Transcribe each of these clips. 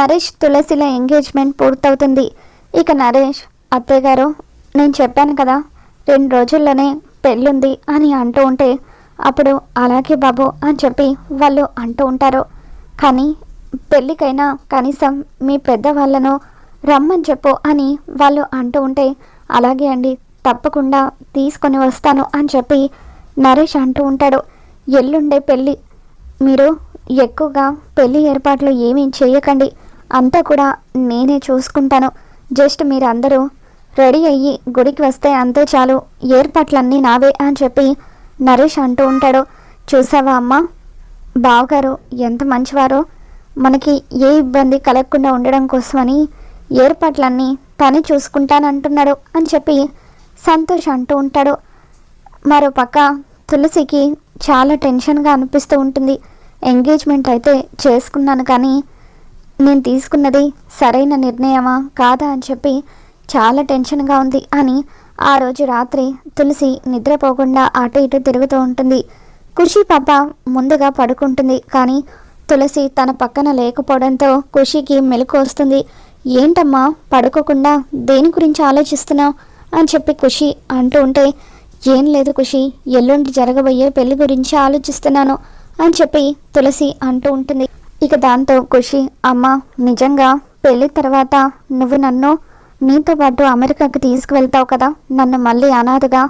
Naresh తులసిల engagement పూర్తవుతుంది. ఇక నరేష్ అత్తయ్య గారు నేను చెప్పాను కదా రెండు రోజుల్లోనే పెళ్ళుంది అని అంటూ ఉంటే అప్పుడు అలాగే బాబు అని చెప్పి వాళ్ళు అంటూ ఉంటారు. కానీ పెళ్ళికైనా కనీసం మీ పెద్దవాళ్ళను రమ్మని చెప్పు అని వాళ్ళు అంటూ ఉంటే అలాగే అండి తప్పకుండా తీసుకొని వస్తాను అని చెప్పి నరేష్ అంటూ ఉంటాడు. ఎల్లుండే పెళ్ళి. మీరు ఎక్కువగా పెళ్ళి ఏర్పాట్లు ఏమీ చేయకండి. అంతా కూడా నేనే చూసుకుంటాను. జస్ట్ మీరందరూ రెడీ అయ్యి గుడికి వస్తే అంతే చాలు. ఏర్పాట్లన్నీ నావే అని చెప్పి నరేష్ అంటూ ఉంటాడు. చూసావా అమ్మా? బావగారు ఎంత మంచివారో. మనకి ఏ ఇబ్బంది కలగకుండా ఉండడం కోసమని ఏర్పాట్లన్నీ తనే చూసుకుంటానంటున్నాడు అని చెప్పి సంతోష్ అంటూ ఉంటాడు. మరో పక్క తులసికి చాలా టెన్షన్గా అనిపిస్తూ ఉంటుంది. ఎంగేజ్మెంట్ అయితే చేసుకున్నాను కానీ నేను తీసుకున్నది సరైన నిర్ణయమా? కాదా అని చెప్పి చాలా టెన్షన్గా ఉంది అని ఆ రోజు రాత్రి తులసి నిద్రపోకుండా అటు ఇటు తిరుగుతూ ఉంటుంది. ఖుషి పాప ముందుగా పడుకుంటుంది కానీ తులసి తన పక్కన లేకపోవడంతో ఖుషికి మెలకు వస్తుంది. ఏంటమ్మా పడుకోకుండా దేని గురించి ఆలోచిస్తున్నావు? అని చెప్పి ఖుషి అంటూ ఉంటే ఏం లేదు ఖుషి ఎల్లుండి జరగబోయే పెళ్ళి గురించి ఆలోచిస్తున్నాను అని చెప్పి తులసి అంటూ ఉంటుంది. ఇక దాంతో ఖుషి అమ్మ నిజంగా పెళ్ళి తర్వాత నువ్వు నన్ను నీతో పాటు అమెరికాకి తీసుకువెళ్తావు కదా? నన్ను మళ్ళీ అనాథగా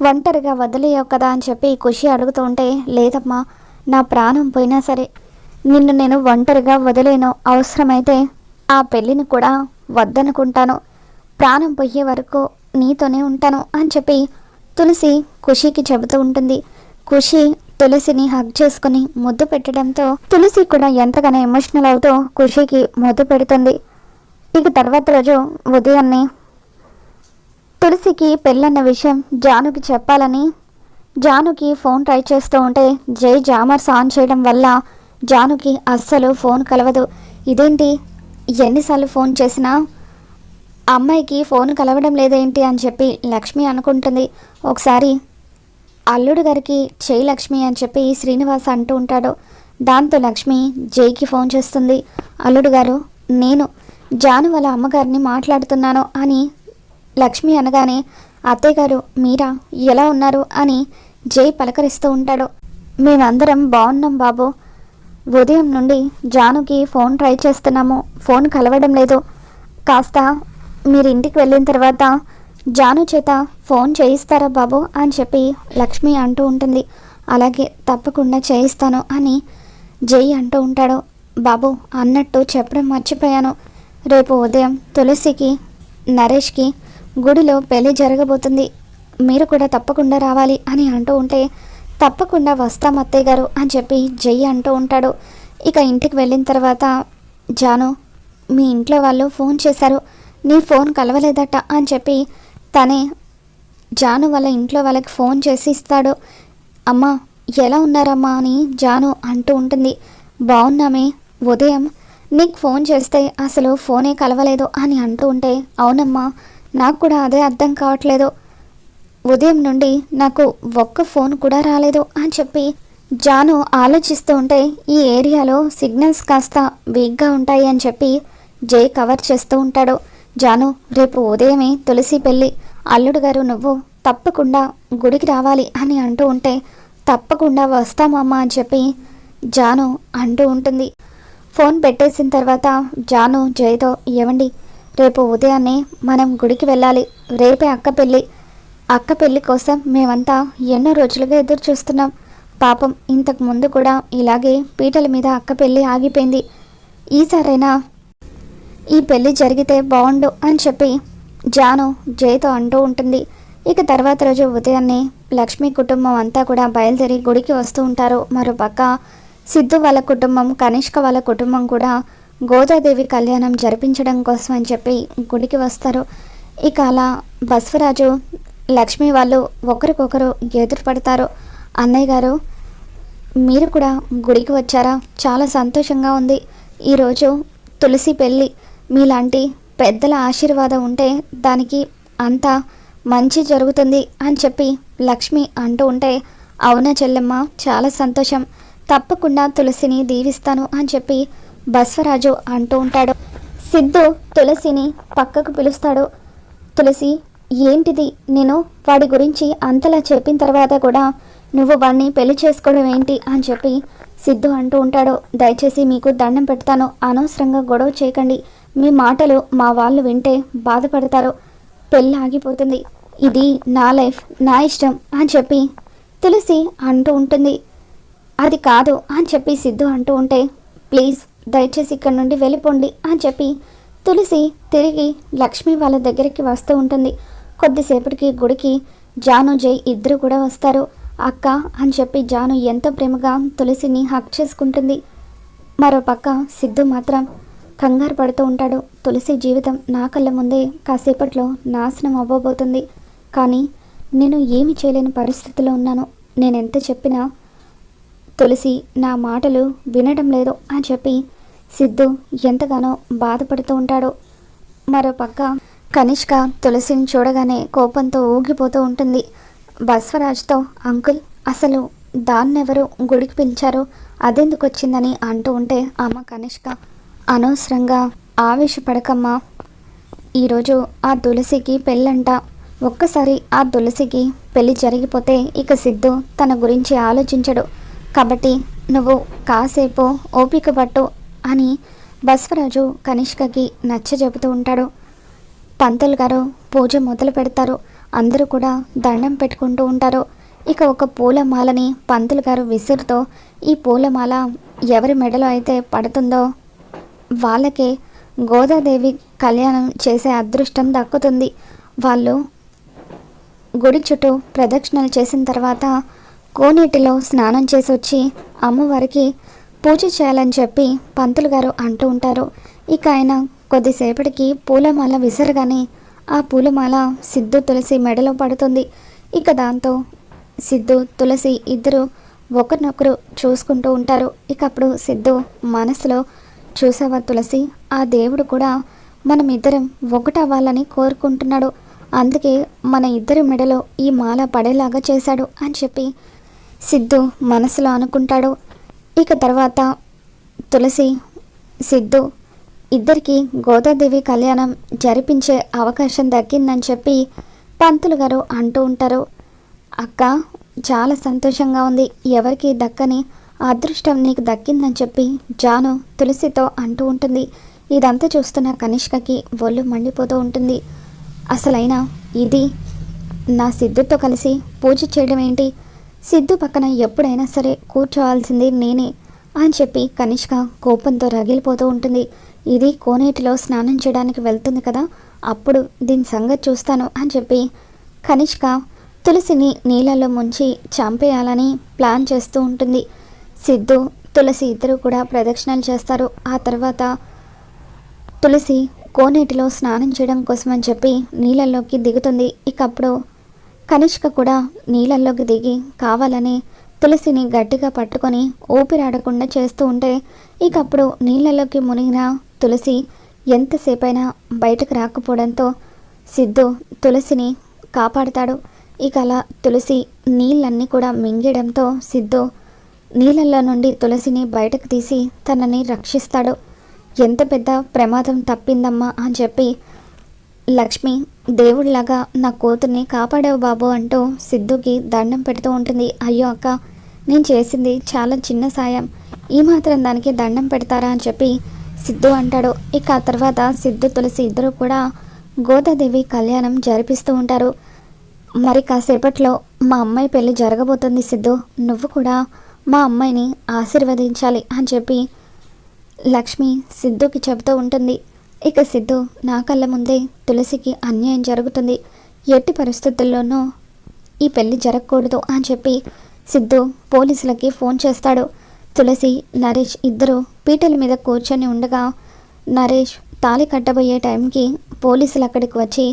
ఒంటరిగా వదిలేయవు కదా అని చెప్పి ఖుషి అడుగుతూ ఉంటే లేదమ్మా నా ప్రాణం పోయినా సరే. నిన్ను నేను ఒంటరిగా వదిలేను. అవసరమైతే ఆ పెళ్ళిని కూడా వద్దనుకుంటాను. ప్రాణం పోయే వరకు నీతోనే ఉంటాను అని చెప్పి తులసి ఖుషికి చెబుతూ ఉంటుంది. ఖుషి తులసిని హగ్ చేసుకుని ముద్దు పెట్టడంతో తులసి కూడా ఎంతగానో ఎమోషనల్ అవుతూ ఖుషికి ముద్దు పెడుతుంది. ఇక తర్వాత రోజు ఉదయాన్నే తులసికి పెళ్ళన్న విషయం జానుకి చెప్పాలని జానుకి ఫోన్ ట్రై చేస్తూ ఉంటే జై జామర్స్ ఆన్ చేయడం వల్ల జానుకి అస్సలు ఫోన్ కలవదు. ఇదేంటి? ఎన్నిసార్లు ఫోన్ చేసినా అమ్మాయికి ఫోన్ కలవడం లేదేంటి అని చెప్పి లక్ష్మి అనుకుంటుంది. ఒకసారి అల్లుడు గారికి చేయి లక్ష్మి అని చెప్పి శ్రీనివాస్ అంటూ ఉంటాడు. దాంతో లక్ష్మి జైకి ఫోన్ చేస్తుంది. అల్లుడు గారు నేను జాను వాళ్ళ అమ్మగారిని మాట్లాడుతున్నాను అని లక్ష్మి అనగానే అత్తయ్య గారు మీరా ఎలా ఉన్నారు అని జై పలకరిస్తూ ఉంటాడు. మేమందరం బాగున్నాం బాబు. ఉదయం నుండి జానుకి ఫోన్ ట్రై చేస్తున్నాము. ఫోన్ కలవడం లేదు. కాస్త మీరు ఇంటికి వెళ్ళిన తర్వాత జాను చేత ఫోన్ చేయిస్తారా బాబు అని చెప్పి లక్ష్మి అంటూ ఉంటుంది. అలాగే తప్పకుండా చేయిస్తాను అని జై అంటూ ఉంటాడు. బాబు అన్నట్టు చెప్పడం మర్చిపోయాను. రేపు ఉదయం తులసికి నరేష్కి గుడిలో పెళ్ళి జరగబోతుంది. మీరు కూడా తప్పకుండా రావాలి అని అంటూ ఉంటే తప్పకుండా వస్తాం అత్తయ్య గారు అని చెప్పి జై అంటూ ఉంటాడు. ఇక ఇంటికి వెళ్ళిన తర్వాత జాను మీ ఇంట్లో వాళ్ళు ఫోన్ చేశారు. నీ ఫోన్ కలవలేదట అని చెప్పి తనే జాను వాళ్ళ ఇంట్లో వాళ్ళకి ఫోన్ చేసి ఇస్తాడు. అమ్మా ఎలా ఉన్నారమ్మా అని జాను అంటూ ఉంటుంది. బాగున్నామే ఉదయం నీకు ఫోన్ చేస్తే అసలు ఫోనే కలవలేదు అని అంటూ ఉంటే అవునమ్మా నాకు కూడా అదే అర్థం కావట్లేదు. ఉదయం నుండి నాకు ఒక్క ఫోన్ కూడా రాలేదు అని చెప్పి జాను ఆలోచిస్తూ ఉంటే ఈ ఏరియాలో సిగ్నల్స్ కాస్త వీక్గా ఉంటాయి అని చెప్పి జై కవర్ చేస్తూ ఉంటాడు. జాను రేపు ఉదయమే తులసి పెళ్ళి. అల్లుడు గారు నువ్వు తప్పకుండా గుడికి రావాలి అని అంటూ ఉంటే తప్పకుండా వస్తామమ్మా అని చెప్పి జాను అంటూ ఉంటుంది. ఫోన్ పెట్టేసిన తర్వాత జాను జయతో ఏమండి రేపు ఉదయాన్నే మనం గుడికి వెళ్ళాలి. రేపే అక్క పెళ్ళి. అక్క పెళ్ళి కోసం మేమంతా ఎన్నో రోజులుగా ఎదురు చూస్తున్నాం. పాపం ఇంతకు ముందు కూడా ఇలాగే పీటల మీద అక్క పెళ్ళి ఆగిపోయింది. ఈసారైనా ఈ పెళ్ళి జరిగితే బాగుండు అని చెప్పి జాను జయతో అంటూ ఉంటుంది. ఇక తర్వాత రోజు ఉదయాన్నే లక్ష్మి కుటుంబం అంతా కూడా బయలుదేరి గుడికి వస్తూ ఉంటారు. మరోపక్క సిద్ధు వాళ్ళ కుటుంబం కనిష్క వాళ్ళ కుటుంబం కూడా గోదాదేవి కళ్యాణం జరిపించడం కోసం అని చెప్పి గుడికి వస్తారు. ఇక అలా బసవరాజు లక్ష్మి వాళ్ళు ఒకరికొకరు ఎదురు పడతారు. అన్నయ్య గారు మీరు కూడా గుడికి వచ్చారా? చాలా సంతోషంగా ఉంది. ఈరోజు తులసి పెళ్ళి మీలాంటి పెద్దల ఆశీర్వాదం ఉంటే దానికి అంతా మంచి జరుగుతుంది అని చెప్పి లక్ష్మి అంటూ ఉంటే అవునా చెల్లెమ్మ చాలా సంతోషం. తప్పకుండా తులసిని దీవిస్తాను అని చెప్పి బస్వరాజు అంటూ ఉంటాడు. సిద్ధు తులసిని పక్కకు పిలుస్తాడు. తులసి ఏంటిది? నేను వాడి గురించి అంతలా చెప్పిన తర్వాత కూడా నువ్వు వాడిని పెళ్ళి చేసుకోవడం ఏంటి అని చెప్పి సిద్ధు అంటూ ఉంటాడు. దయచేసి మీకు దండం పెడతాను. అనవసరంగా గొడవ చేయకండి. మీ మాటలు మా వాళ్ళు వింటే బాధపడతారు. పెళ్ళి ఆగిపోతుంది. ఇది నా లైఫ్ నా ఇష్టం అని చెప్పి తులసి అంటూ ఉంటుంది. అది కాదు అని చెప్పి సిద్ధు అంటూ ఉంటే ప్లీజ్ దయచేసి ఇక్కడ నుండి వెళ్ళిపోండి అని చెప్పి తులసి తిరిగి లక్ష్మి వాళ్ళ దగ్గరికి వస్తూ ఉంటుంది. కొద్దిసేపటికి గుడికి జాను జై ఇద్దరు కూడా వస్తారు. అక్క అని చెప్పి జాను ఎంతో ప్రేమగా తులసిని హక్ చేసుకుంటుంది. మరోపక్క సిద్ధు మాత్రం కంగారు పడుతూ ఉంటాడు. తులసి జీవితం నా కళ్ళ ముందే కాసేపట్లో నాశనం అవ్వబోతుంది. కానీ నేను ఏమి చేయలేని పరిస్థితిలో ఉన్నాను. నేను ఎంత చెప్పినా తులసి నా మాటలు వినడం లేదు అని చెప్పి సిద్ధు ఎంతగానో బాధపడుతూ ఉంటాడు. మరోపక్క కనిష్క తులసిని చూడగానే కోపంతో ఊగిపోతూ ఉంటుంది. బస్వరాజ్తో అంకుల్ అసలు దాన్నెవరు గుడికి పిలిచారు? అదెందుకు వచ్చిందని అంటూ ఉంటే అమ్మ కనిష్క అనవసరంగా ఆవేశపడకమ్మా. ఈరోజు ఆ తులసికి పెళ్ళంట. ఒక్కసారి ఆ తులసికి పెళ్ళి జరిగిపోతే ఇక సిద్ధు తన గురించి ఆలోచించడు. కాబట్టి నువ్వు కాసేపు ఓపిక పట్టు అని బస్వరాజు కనిష్కకి నచ్చ చెబుతూ ఉంటాడు. పంతులు గారు పూజ మొదలు పెడతారు. అందరూ కూడా దండం పెట్టుకుంటూ ఉంటారు. ఇక ఒక పూలమాలని పంతులు గారు విసురుతో ఈ పూలమాల ఎవరి మెడలో అయితే పడుతుందో వాళ్ళకి గోదాదేవి కళ్యాణం చేసే అదృష్టం దక్కుతుంది. వాళ్ళు గుడి చుట్టూ ప్రదక్షిణలు చేసిన తర్వాత కోనేటిలో స్నానం చేసి వచ్చి అమ్మవారికి పూజ చేయాలని చెప్పి పంతులు గారు అంటూ ఉంటారు. ఇక ఆయన కొద్దిసేపటికి పూలమాల విసరగానే ఆ పూలమాల సిద్ధు తులసి మెడలో పడుతుంది. ఇక దాంతో సిద్ధు తులసి ఇద్దరు ఒకరినొకరు చూసుకుంటూ ఉంటారు. ఇక అప్పుడు సిద్ధు మనసులో చూసావా తులసి? ఆ దేవుడు కూడా మనం ఇద్దరం ఒకటవ్వాలని కోరుకుంటున్నాడు. అందుకే మన ఇద్దరి మెడలో ఈ మాల పడేలాగా చేశాడు అని చెప్పి సిద్ధు మనసులో అనుకుంటాడు. ఇక తర్వాత తులసి సిద్ధు ఇద్దరికి గోదాదేవి కళ్యాణం జరిపించే అవకాశం దక్కిందని చెప్పి పంతులు గారు అంటూ ఉంటారు. అక్క చాలా సంతోషంగా ఉంది. ఎవరికి దక్కని అదృష్టం నీకు దక్కిందని చెప్పి జాను తులసితో అంటూ ఉంటుంది. ఇదంతా చూస్తున్న కనిష్కకి ఒళ్ళు మండిపోతూ ఉంటుంది. అసలైన ఇది నా సిద్ధుతో కలిసి పూజ చేయడం ఏంటి? సిద్ధు పక్కన ఎప్పుడైనా సరే కూర్చోవాల్సింది నేనే అని చెప్పి కనిష్క కోపంతో రగిలిపోతూ ఉంటుంది. ఇది కోనేటిలో స్నానం చేయడానికి వెళ్తుంది కదా అప్పుడు దీని సంగతి చూస్తాను అని చెప్పి కనిష్క తులసిని నీళ్ళలో ముంచి చంపేయాలని ప్లాన్ చేస్తూ ఉంటుంది. సిద్ధు తులసి ఇద్దరు కూడా ప్రదక్షిణలు చేస్తారు. ఆ తర్వాత తులసి కోనేటిలో స్నానం చేయడం కోసం అని చెప్పి నీళ్ళల్లోకి దిగుతుంది. ఇక అప్పుడు కనిష్క కూడా నీళ్ళల్లోకి దిగి కావాలని తులసిని గట్టిగా పట్టుకొని ఊపిరాడకుండా చేస్తూ ఉంటే ఇక అప్పుడు నీళ్ళలోకి మునిగిన తులసి ఎంతసేపైనా బయటకు రాకపోవడంతో సిద్ధు తులసిని కాపాడుతాడు. ఇక అలా తులసి నీళ్ళన్నీ కూడా మింగడంతో సిద్ధు నీళ్ళల్లో నుండి తులసిని బయటకు తీసి తనని రక్షిస్తాడు. ఎంత పెద్ద ప్రమాదం తప్పిందమ్మా అని చెప్పి లక్ష్మి దేవుడిలాగా నా కూతుర్ని కాపాడావు బాబు అంటూ సిద్ధుకి దండం పెడుతూ ఉంటుంది. అయ్యో అక్క నేను చేసింది చాలా చిన్న సాయం. ఈ మాత్రం దానికి దండం పెడతారా అని చెప్పి సిద్ధు అంటాడు. ఇక ఆ తర్వాత సిద్ధు తులసి ఇద్దరు కూడా గోదాదేవి కళ్యాణం జరిపిస్తూ ఉంటారు. మరి కాసేపట్లో మా అమ్మాయి పెళ్ళి జరగబోతుంది సిద్ధు. నువ్వు కూడా మా అమ్మాయిని ఆశీర్వదించాలి అని చెప్పి లక్ష్మి సిద్ధుకి చెబుతూ ఉంటుంది. ఇక సిద్ధు నా కళ్ళ ముందే తులసికి అన్యాయం జరుగుతుంది. ఎట్టి పరిస్థితుల్లోనూ ఈ పెళ్ళి జరగకూడదు అని చెప్పి సిద్ధు పోలీసులకి ఫోన్ చేస్తాడు. తులసి నరేష్ ఇద్దరు పీటల మీద కూర్చొని ఉండగా నరేష్ తాళి కట్టబోయే టైంకి పోలీసులు అక్కడికి వచ్చి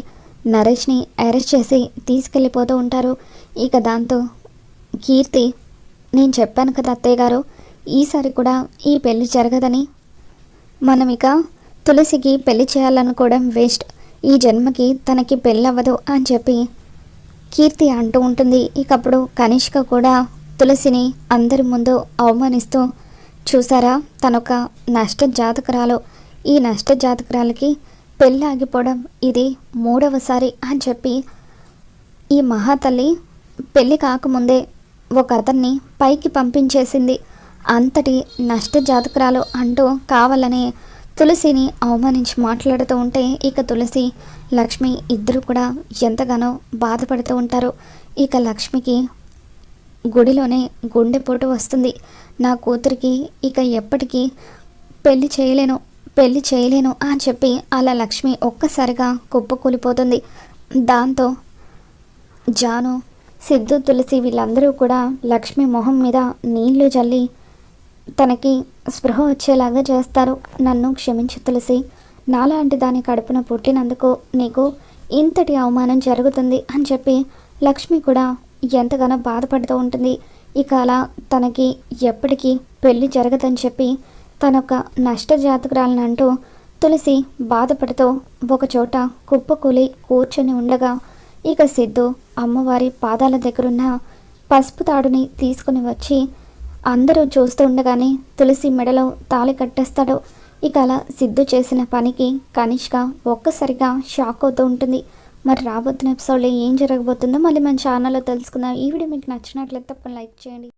నరేష్ని అరెస్ట్ చేసి తీసుకెళ్ళిపోతూ ఉంటారు. ఇక దాంతో కీర్తి నేను చెప్పాను కదా అత్తయ్య గారు ఈసారి కూడా ఈ పెళ్ళి జరగదని. మనం ఇక తులసికి పెళ్ళి చేయాలనుకోవడం వేస్ట్. ఈ జన్మకి తనకి పెళ్ళవ్వదు అని చెప్పి కీర్తి అంటూ ఉంటుంది. ఇకప్పుడు కనిష్క కూడా తులసిని అందరి ముందు అవమానిస్తూ చూసారా తనొక నష్ట జాతకురాలు ఈ నష్ట జాతకురాలకి పెళ్ళి ఆగిపోవడం ఇది మూడవసారి అని చెప్పి ఈ మహాతల్లి పెళ్ళి కాకముందే ఒక అతన్ని పైకి పంపించేసింది. అంతటి నష్ట జాతకురాలు అంటూ కావాలని తులసిని అవమానించి మాట్లాడుతూ ఉంటే ఇక తులసి లక్ష్మి ఇద్దరు కూడా ఎంతగానో బాధపడుతూ ఉంటారు. ఇక లక్ష్మికి గుడిలోనే గుండెపోటు వస్తుంది. నా కూతురికి ఇక ఎప్పటికీ పెళ్ళి చేయలేను పెళ్ళి చేయలేను అని చెప్పి అలా లక్ష్మి ఒక్కసారిగా కుప్పకూలిపోతుంది. దాంతో జాను సిద్ధు తులసి వీళ్ళందరూ కూడా లక్ష్మి మొహం మీద నీళ్ళు జల్లి తనకి స్పృహ వచ్చేలాగా చేస్తారు. నన్ను క్షమించు తులసి. నాలాంటి దాని కడుపున పుట్టినందుకు నీకు ఇంతటి అవమానం జరుగుతుంది అని చెప్పి లక్ష్మి కూడా ఎంతగానో బాధపడుతూ ఉంటుంది. ఇక అలా తనకి ఎప్పటికీ పెళ్ళి జరగదని చెప్పి తనొక నష్ట జాతకురాలను అంటూ తులసి బాధపడుతూ ఒకచోట కుప్పకూలి కూర్చొని ఉండగా ఇక సిద్ధు అమ్మవారి పాదాల దగ్గరున్న పసుపు తాడుని తీసుకుని వచ్చి అందరూ చూస్తూ ఉండగానే తులసి మెడలో తాళి కట్టేస్తాడు. ఇక అలా సిద్ధు చేసిన పనికి కనిష్క ఒక్కసారిగా షాక్ అవుతూ ఉంటుంది. మరి రాబోతున్న ఎపిసోడ్లో ఏం జరగబోతుందో మళ్ళీ మన ఛానల్లో తెలుసుకుందాం. ఈ వీడియో మీకు నచ్చినట్లయితే తప్పని లైక్ చేయండి.